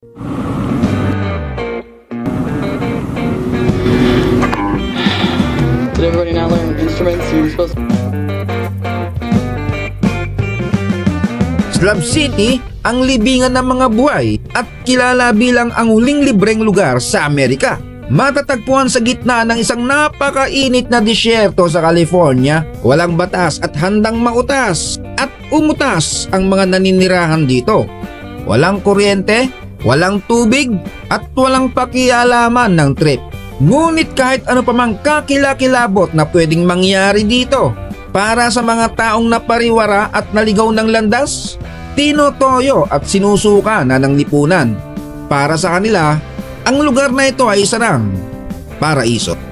Did everybody now learn instruments? You're supposed to. Slab City ang libingan ng mga buhay at kilala bilang ang huling libreng lugar sa Amerika. Matatagpuan sa gitna ng isang napakainit na disyerto sa California, walang batas at handang mautas at umutas ang mga naninirahan dito. Walang kuryente, walang tubig at walang pakialaman ng trip. Ngunit kahit ano pa mang kakilakilabot na pwedeng mangyari dito para sa mga taong napariwara at naligaw ng landas, tinotoyo at sinusuka na ng lipunan. Para sa kanila, ang lugar na ito ay sarang paraiso.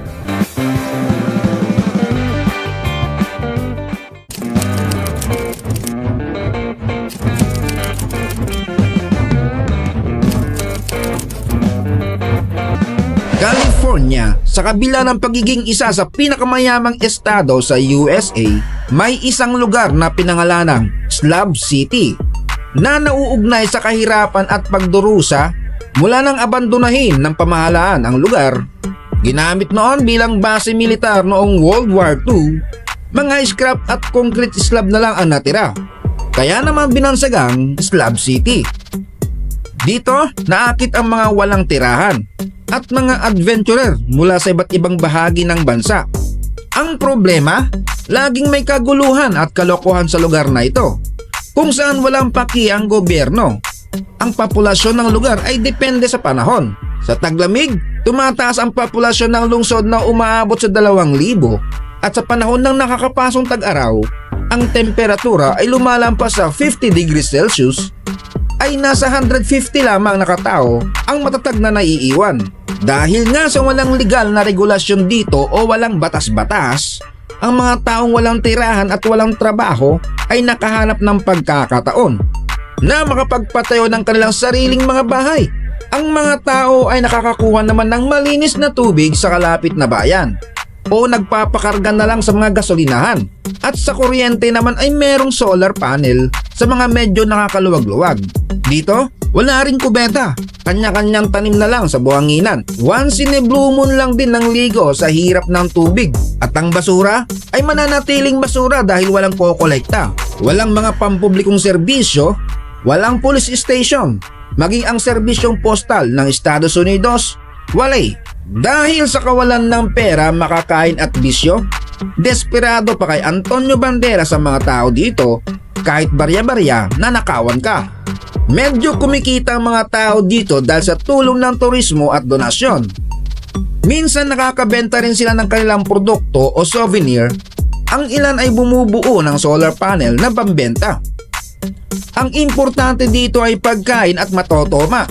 California, sa kabila ng pagiging isa sa pinakamayamang estado sa USA, may isang lugar na pinangalanang Slab City na nauugnay sa kahirapan at pagdurusa mula nang abandonahin ng pamahalaan ang lugar. Ginamit noon bilang base militar noong World War II, mga scrap at concrete slab na lang ang natira. Kaya naman binansagang Slab City. Dito, naakit ang mga walang tirahan at mga adventurer mula sa iba't ibang bahagi ng bansa. Ang problema, laging may kaguluhan at kalokohan sa lugar na ito, kung saan walang paki ang gobyerno. Ang populasyon ng lugar ay depende sa panahon. Sa taglamig, tumataas ang populasyon ng lungsod na umaabot sa 2,000 at sa panahon ng nakakapasong tag-araw, ang temperatura ay lumalampas sa 50 degrees Celsius ay nasa 150 lamang na katao ang matatag na naiiwan. Dahil nga sa walang legal na regulasyon dito o walang batas-batas, ang mga taong walang tirahan at walang trabaho ay nakahanap ng pagkakataon na makapagpatayo ng kanilang sariling mga bahay. Ang mga tao ay nakakakuha naman ng malinis na tubig sa kalapit na bayan o nagpapakarga na lang sa mga gasolinahan. At sa kuryente naman ay merong solar panel sa mga medyo nakakaluwag-luwag. Dito, wala rin kubeta. Kanya-kanyang tanim na lang sa buhanginan. Once in a blue moon lang din ng ligo sa hirap ng tubig. At ang basura ay mananatiling basura dahil walang kokolekta. Walang mga pampublikong serbisyo, walang police station, maging ang serbisyong postal ng Estados Unidos, walay. Dahil sa kawalan ng pera, makakain at bisyo, desperado pa kay Antonio Banderas sa mga tao dito kahit barya-barya nanakawan ka. Medyo kumikita ang mga tao dito dahil sa tulong ng turismo at donasyon. Minsan nakakabenta rin sila ng kanilang produkto o souvenir, ang ilan ay bumubuo ng solar panel na pambenta. Ang importante dito ay pagkain at matotoma.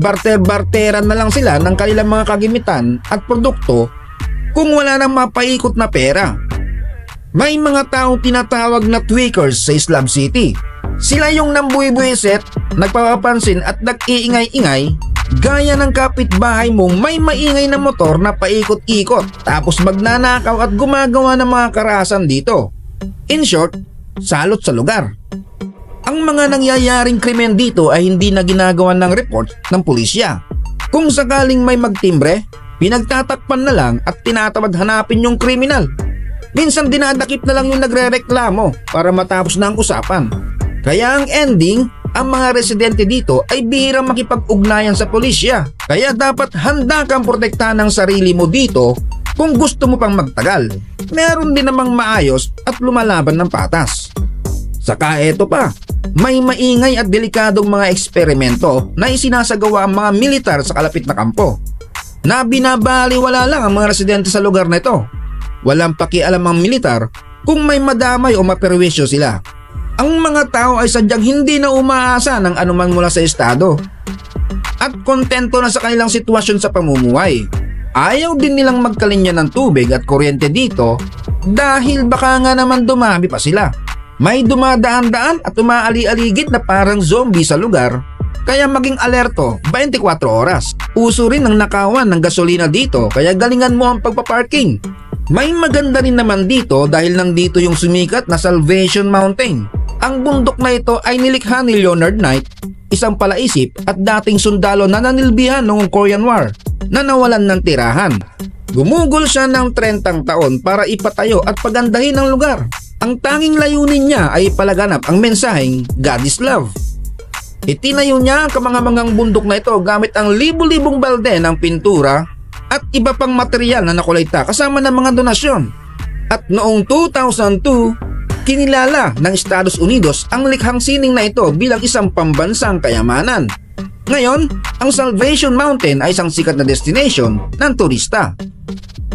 Barter-barteran na lang sila ng kanilang mga kagimitan at produkto kung wala nang mapaikot na pera. May mga taong tinatawag na tweakers sa Islam City. Sila yung nambuy-buiset, nagpapapansin at nag-iingay-ingay gaya ng kapitbahay mong may maingay na motor na paikot-ikot tapos magnanakaw at gumagawa ng mga karahasan dito. In short, salot sa lugar. Ang mga nangyayaring krimen dito ay hindi na ginagawa ng report ng pulisya. Kung sakaling may magtimbre, pinagtatakpan na lang at tinatawad hanapin yung kriminal. Minsan dinadakip na lang yung nagre-reklamo para matapos na ang usapan. Kaya ang ending, ang mga residente dito ay bihirang makipag-ugnayan sa pulisya. Kaya dapat handa kang protektahan ng sarili mo dito kung gusto mo pang magtagal. Meron din namang maayos at lumalaban ng patas. Saka eto pa, may maingay at delikadong mga eksperimento na isinasagawa ang mga militar sa kalapit na kampo. Na binabaliwala lang ang mga residente sa lugar na ito. Walang pakialam ang militar kung may madamay o maperwisyo sila. Ang mga tao ay sadyang hindi na umaasa ng anuman mula sa estado. At kontento na sa kanilang sitwasyon sa pamumuhay. Ayaw din nilang magkalinya ng tubig at kuryente dito dahil baka nga naman dumami pa sila. May dumadaan-daan at umaali-aligid na parang zombie sa lugar kaya maging alerto 24 oras. Uso rin ang nakawan ng gasolina dito kaya galingan mo ang pagpaparking. May maganda rin naman dito dahil nang dito yung sumikat na Salvation Mountain Ang bundok na ito ay nilikha ni Leonard Knight, isang palaisip at dating sundalo na nanilbihan noong Korean War na nawalan ng tirahan. Gumugol siya ng 30 taon para ipatayo at pagandahin ang lugar. Ang tanging layunin niya ay palaganap ang mensaheng God is Love. Itinayo niya ang kamangamangang bundok na ito gamit ang libu-libong balde ng pintura at iba pang material na nakolekta kasama ng mga donasyon. At noong 2002, kinilala ng Estados Unidos ang likhang sining na ito bilang isang pambansang kayamanan. Ngayon, ang Salvation Mountain ay isang sikat na destination ng turista.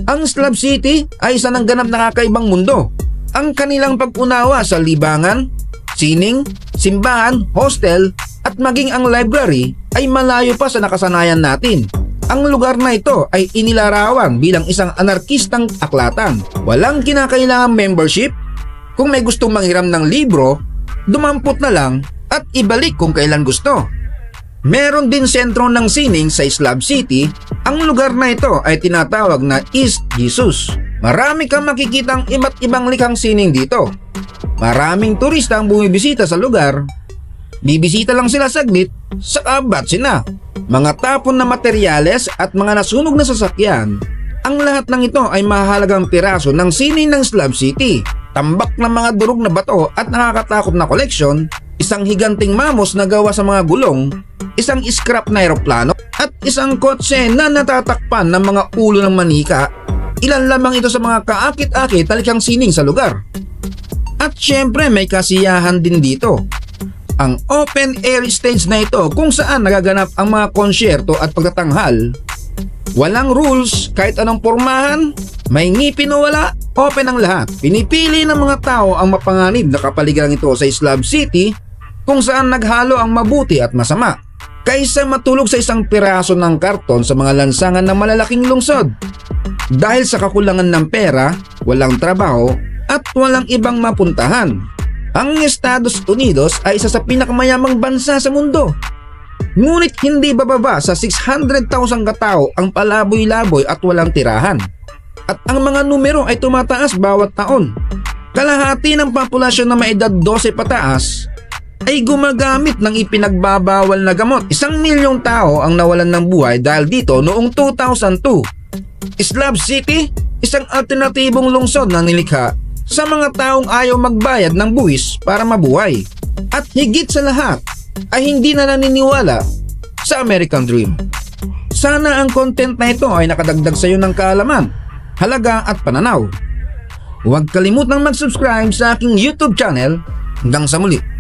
Ang Slab City ay isa ng ganap na kakaibang mundo. Ang kanilang pag-unawa sa libangan, sining, simbahan, hostel at maging ang library ay malayo pa sa nakasanayan natin. Ang lugar na ito ay inilarawan bilang isang anarkistang aklatan. Walang kinakailangang membership. Kung may gustong manghiram ng libro, dumampot na lang at ibalik kung kailan gusto. Meron din sentro ng sining sa Slab City. Ang lugar na ito ay tinatawag na East Jesus. Marami kang makikitang iba't ibang likhang sining dito. Maraming turista ang bumibisita sa lugar. Bibisita lang sila saglit, saka batsi na. Mga tapon na materyales at mga nasunog na sasakyan. Ang lahat ng ito ay mahalagang piraso ng sining ng Slab City. Tambak ng mga durog na bato at nakakatakot na koleksyon, isang higanting mamos na gawa sa mga gulong, isang scrap na eroplano, at isang kotse na natatakpan ng mga ulo ng manika. Ilan lamang ito sa mga kaakit-akit talikang sining sa lugar. At syempre may kasiyahan din dito. Ang open air stage na ito kung saan nagaganap ang mga konsyerto at pagtatanghal. Walang rules kahit anong pormahan, may ngipin o wala, open ang lahat. Pinipili ng mga tao ang mapanganib na kapaligiran ito sa Slab City kung saan naghalo ang mabuti at masama kaysa matulog sa isang piraso ng karton sa mga lansangan ng malalaking lungsod. Dahil sa kakulangan ng pera, walang trabaho at walang ibang mapuntahan. Ang Estados Unidos ay isa sa pinakamayamang bansa sa mundo. Ngunit hindi bababa sa 600,000 katao ang palaboy-laboy at walang tirahan. At ang mga numero ay tumataas bawat taon. Kalahati ng populasyon na may edad 12 pataas ay gumagamit ng ipinagbabawal na gamot. Isang milyong tao ang nawalan ng buhay dahil dito noong 2002. Slab City, isang alternatibong lungsod na nilikha sa mga taong ayaw magbayad ng buwis para mabuhay. At higit sa lahat, ay hindi na naniniwala sa American Dream. Sana ang content na ito ay nakadagdag sa iyo ng kaalaman, halaga at pananaw. Huwag kalimutang mag-subscribe sa aking YouTube channel. Hanggang sa muli.